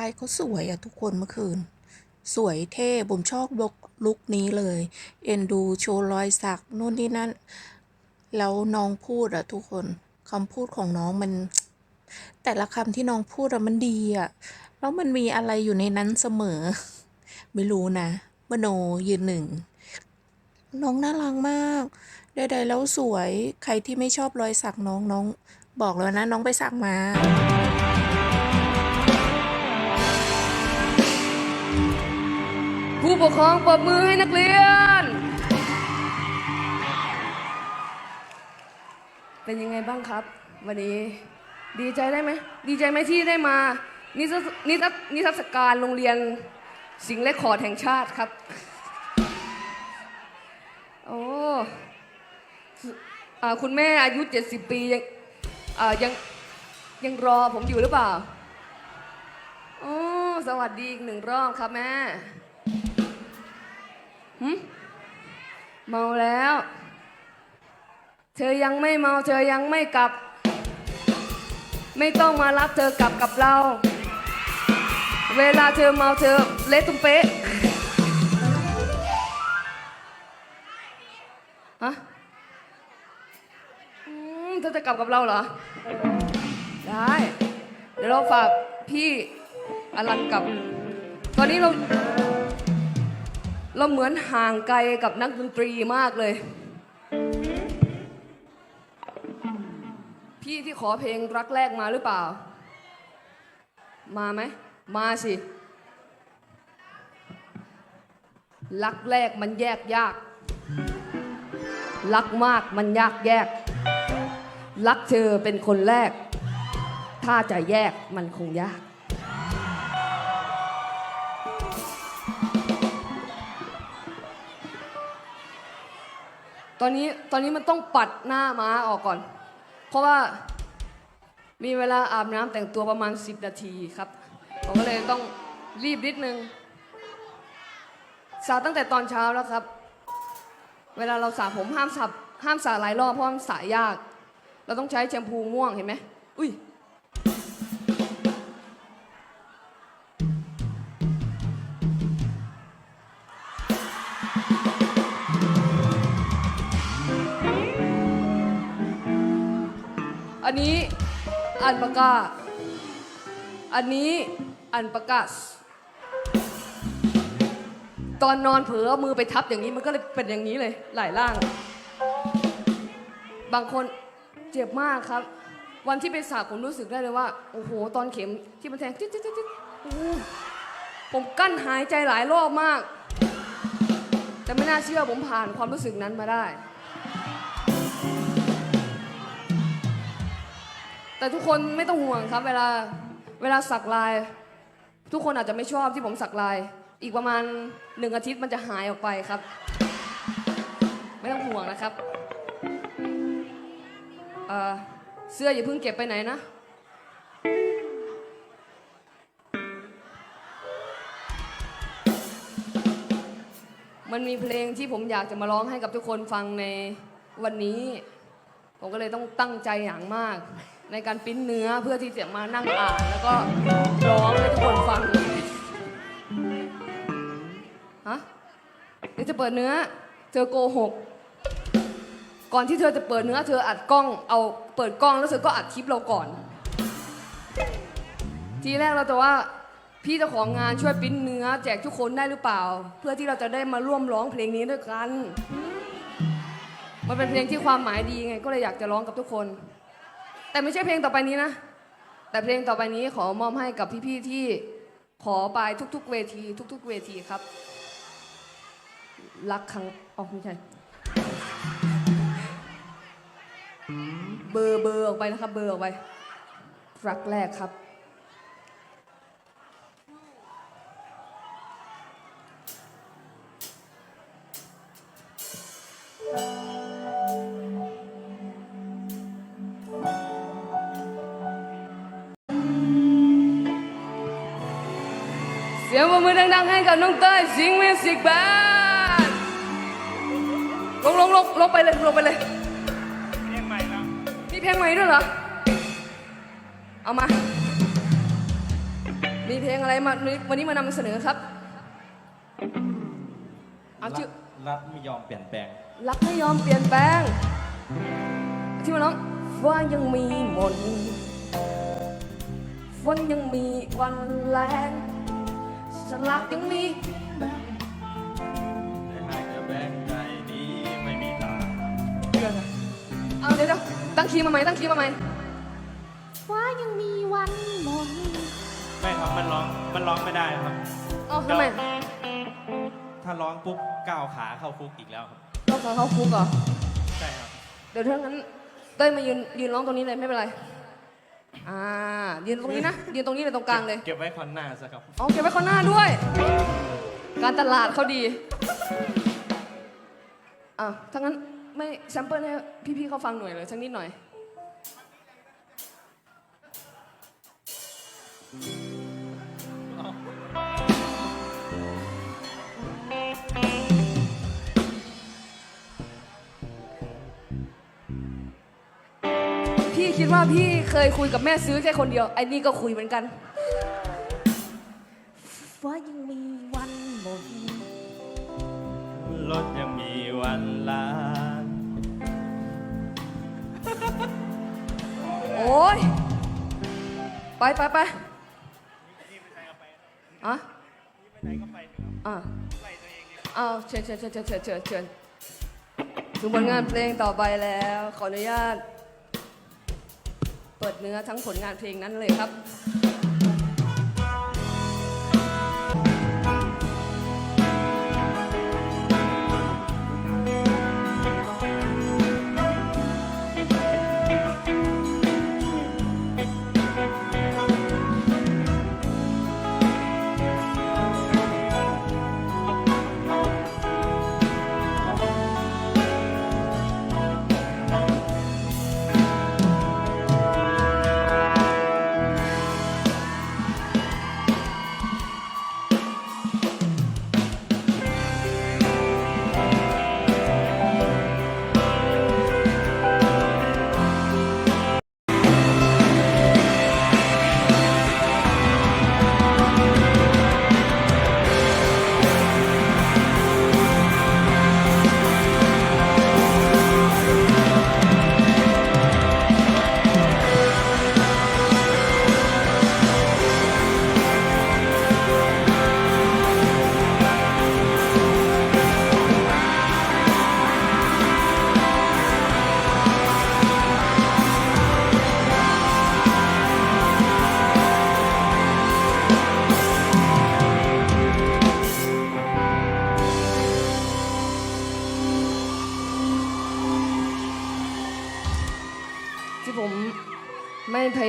ายเขาสวยอะทุกคนเมื่อคืน สวยเท่ผมชอบลุกลุกนี้เลย เอ็นดูโชว์รอยสักนู่นนี่นั่น แล้วน้องพูดอะทุกคนคำพูดของน้องมัน แต่ละคำที่น้องพูดอะมันดีอะแล้วมันมีอะไรอยู่ในนั้นเสมอ ไม่รู้นะมโนยืนหนึ่งน้องน่ารักมากใดๆแล้วสวย ใครที่ไม่ชอบรอยสักน้องน้อง บอกแล้วนะ น้องไปสักมา ผู้ปกครองปรบมือให้นักเรียน เป็นยังไงบ้างครับ วันนี้ดีใจได้ไหมดีใจไหมที่ได้มานิทรรศนิทรรศนิทรรศการโรงเรียนสิงห์เลคคอดแห่งชาติครับ โอ้อ่าคุณแม่อายุ 70 ปียังอ่ายังยังรอผมอยู่หรือเปล่า โอ้ สวัสดีอีกหนึ่งรอบครับแม่ เมาแล้ว เธอยังไม่เมา เธอยังไม่กลับ ไม่ต้องมารับเธอกลับกับเรา เวลาเธอเมาเธอเละตุ้มเป๊ะฮะเธอจะกลับกับเราเหรอ ได้ เดี๋ยวเราฝากพี่อลันกลับ ตอนนี้เรา เราเหมือนห่างไกลกับนักดนตรีมากเลย พี่ที่ขอเพลงรักแรกมาหรือเปล่า มาไหม มาสิ รักแรกมันแยกยาก รักมากมันยากแยก รักเธอเป็นคนแรก ถ้าจะแยกมันคงยาก ตอนนี้ตอนนี้มันต้องปัดหน้าม้าออกก่อน เพราะว่ามีเวลาอาบน้ำแต่งตัวประมาณ 10 นาทีครับ ผมก็เลยต้องรีบนิดนึงสระตั้งแต่ตอนเช้าแล้วครับ เวลาเราสระผมห้ามสระห้ามสระหลายรอบเพราะมันสระยาก เราต้องใช้แชมพูม่วงเห็นไหมอุ้ย อันนี้อันปากกา อันนี้อันปากกาส ตอนนอนเผลอเอามือไปทับอย่างนี้มันก็เลยเป็นอย่างนี้เลย หลายล่าง บางคนเจ็บมากครับ วันที่ไปสระผมรู้สึกได้เลยว่า โอ้โห ตอนเข็มที่มันแทงจิ๊ดจิ๊ดจิ๊ดจิ๊ดโอ้โหผมกั้นหายใจหลายรอบมาก แต่ไม่น่าเชื่อผมผ่านความรู้สึกนั้นมาได้ แต่ทุกคนไม่ต้องห่วงครับ เวลาเวลาสักลาย ทุกคนอาจจะไม่ชอบที่ผมสักลาย อีกประมาณหนึ่งอาทิตย์มันจะหายออกไปครับ ไม่ต้องห่วงนะครับเอ่อเสื้ออย่าเพิ่งเก็บไปไหนนะ มันมีเพลงที่ผมอยากจะมาร้องให้กับทุกคนฟังในวันนี้ ผมก็เลยต้องตั้งใจอย่างมาก ในการปิ้นเนื้อเพื่อที่จะมานั่งอ่าน แล้วก็ร้องให้ทุกคนฟังฮะเดี๋ยวจะเปิดเนื้อ เธอโกหก ก่อนที่เธอจะเปิดเนื้อ เธออัดกล้องเอาเปิดกล้องแล้วเธอก็อัดคลิปเราก่อน ทีแรกเราจะว่าพี่เจ้าของงานช่วยปิ้นเนื้อ แจกทุกคนได้หรือเปล่า เพื่อที่เราจะได้มาร่วมร้องเพลงนี้ด้วยกัน มันเป็นเพลงที่ความหมายดีไง ก็เลยอยากจะร้องกับทุกคน แต่ไม่ใช่เพลงต่อไปนี้นะ แต่เพลงต่อไปนี้ขอมอบให้กับพี่ๆที่ขอไปทุก ๆ เวที ทุก ๆ เวทีครับ รักครั้งอ๋อไม่ใช่เบอร์เบอร์ออกไปนะครับ เบอร์ออกไปรักแรกครับ ปรบมือดังๆให้กับน้องเต้ยสิงห์มิวสิกแบนด์ลงลงลงลงไปเลยลงไปเลยเพลงใหม่แล้วมีเพลงใหม่ด้วยเหรอ เอามา มีเพลงอะไรมาวันนี้มานำเสนอครับ เอาชื่อรัฐไม่ยอมเปลี่ยนแปลง รักไม่ยอมเปลี่ยนแปลง ที่มาร้องว่ายังมีมนต์ฝนยังมีวันแรง สลักยังมีแต่หากจะแบ่งใจนี้ไม่มีทางเอาเดี๋ยวเดี๋ยวตั้งคีย์มาใหม่ตั้งคีย์มาใหม่ว่ายังมีวันมนต์ไม่ครับมันร้องมันร้องไม่ได้ครับอ๋อทำไมถ้าร้องปุ๊บก้าวขาเข้าคุกอีกแล้วครับต้องขอเขาคุกเหรอใช่ครับ เดี๋ยวถ้างั้นเต้ยมายืนยืนร้องตรงนี้เลยไม่เป็นไร อ่ายืนตรงนี้นะยืนตรงนี้เลยตรงกลางเลยเก็บไว้คอนหน้าซะครับเอาเก็บไว้ข้างหน้าด้วย การตลาดเขาดีอะถ้างั้นไม่แซมเปิลให้พี่ๆเขาฟังหน่อยเลยสักนิดหน่อยพี่ คิดว่าพี่เคยคุยกับแม่ซื้อแค่คนเดียวไอ้นี่ก็คุยเหมือนกันว่ายังมีวันหมดรถยังมีวันล้างโอ้ย ไปไปไปอะอะเอาเชิญเชิญเชิญเชิญเชิญเชิญเชิญถึงผลงานเพลงต่อไปแล้ว ขออนุญาต เปิดเนื้อทั้งผลงานเพลงนั้นเลยครับ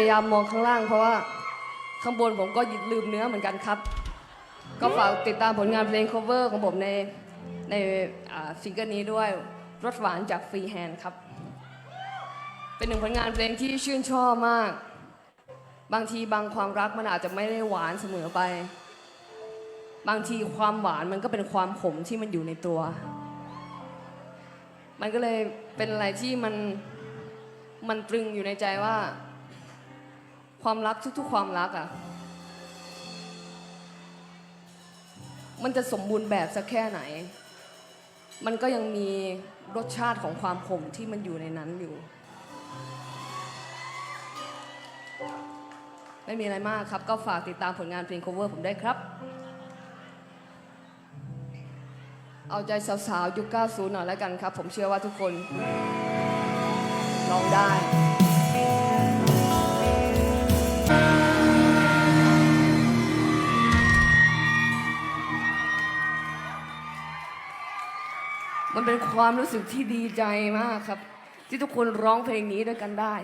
ยายามมองข้างล่างเพราะว่าข้างบนผมก็ลืมเนื้อเหมือนกันครับ ก็ฝากติดตามผลงานเพลง cover ของผมในในซิงเกิลนี้ด้วยรสหวานจากฟรีแฮนด์ครับ เป็นหนึ่งผลงานเพลงที่ชื่นชอบมาก บางทีบางความรักมันอาจจะไม่ได้หวานเสมอไป บางทีความหวานมันก็เป็นความขมที่มันอยู่ในตัว มันก็เลยเป็นอะไรที่มันมันตรึงอยู่ในใจว่า ความรักทุกๆ ความรักอะ่ะ มันจะสมบูรณ์แบบสักแค่ไหน มันก็ยังมีรสชาติของความขมที่มันอยู่ในนั้นอยู่ ไม่มีอะไรมากครับ ก็ฝากติดตามผลงานเพลง cover ผมได้ครับ เอาใจสาวๆ ยุค 90 หน่อยแล้วกันครับ ผมเชื่อว่าทุกคนลองได้ มันเป็นความรู้สึกที่ดีใจมากครับ ที่ทุกคนร้องเพลงนี้ด้วยกันได้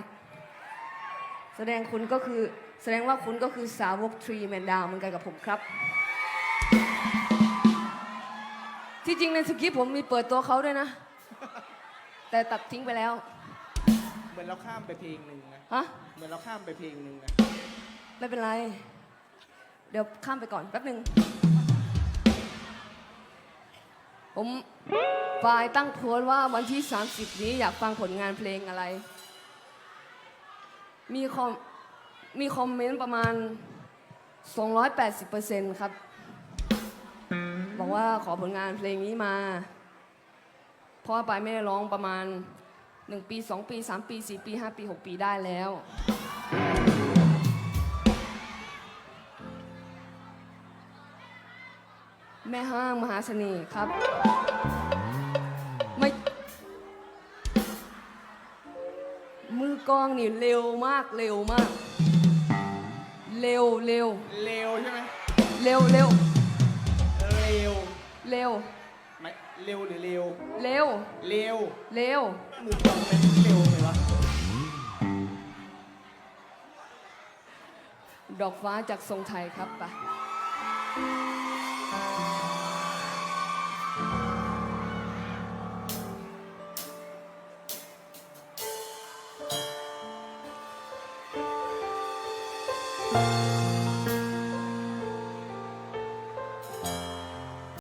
แสดงคุณก็คือแสดงว่าคุณก็คือสาวกทรีแมนดาวเหมือนกันกับผมครับ ที่จริงในสคริปผมมีเปิดตัวเขาด้วยนะ แต่ตัดทิ้งไปแล้ว มือนเราข้ามไปเพลงหนึ่งนะ ฮะ เหมือนเราข้ามไปเพลงหนึ่งนะ ไม่เป็นไร เดี๋ยวข้ามไปก่อนแป๊บหนึ่ง ผมปลายตั้งโพสต์ว่าวันที่ 30 นี้อยากฟังผลงานเพลงอะไร มีคอม มีคอมเมนต์ประมาณ 280%ครับ บอกว่าขอผลงานเพลงนี้มา เพราะว่าไปายไม่ได้ร้องประมาณ 1 ปี 2 ปี 3 ปี 4 ปี 5 ปี 6 ปีได้แล้ว แม่ห้างมหาเสน่ห์ครับ ไม่ มือกลองนี่เร็วมากเร็วมาก เร็วเร็วเร็วใช่ไหมเร็วเร็วเร็วเร็วไม่เร็วหรือเร็วเร็วเร็วเร็ว มือกลองมันเร็วเลยวะ ดอกฟ้าจากทรงไทยครับไปะ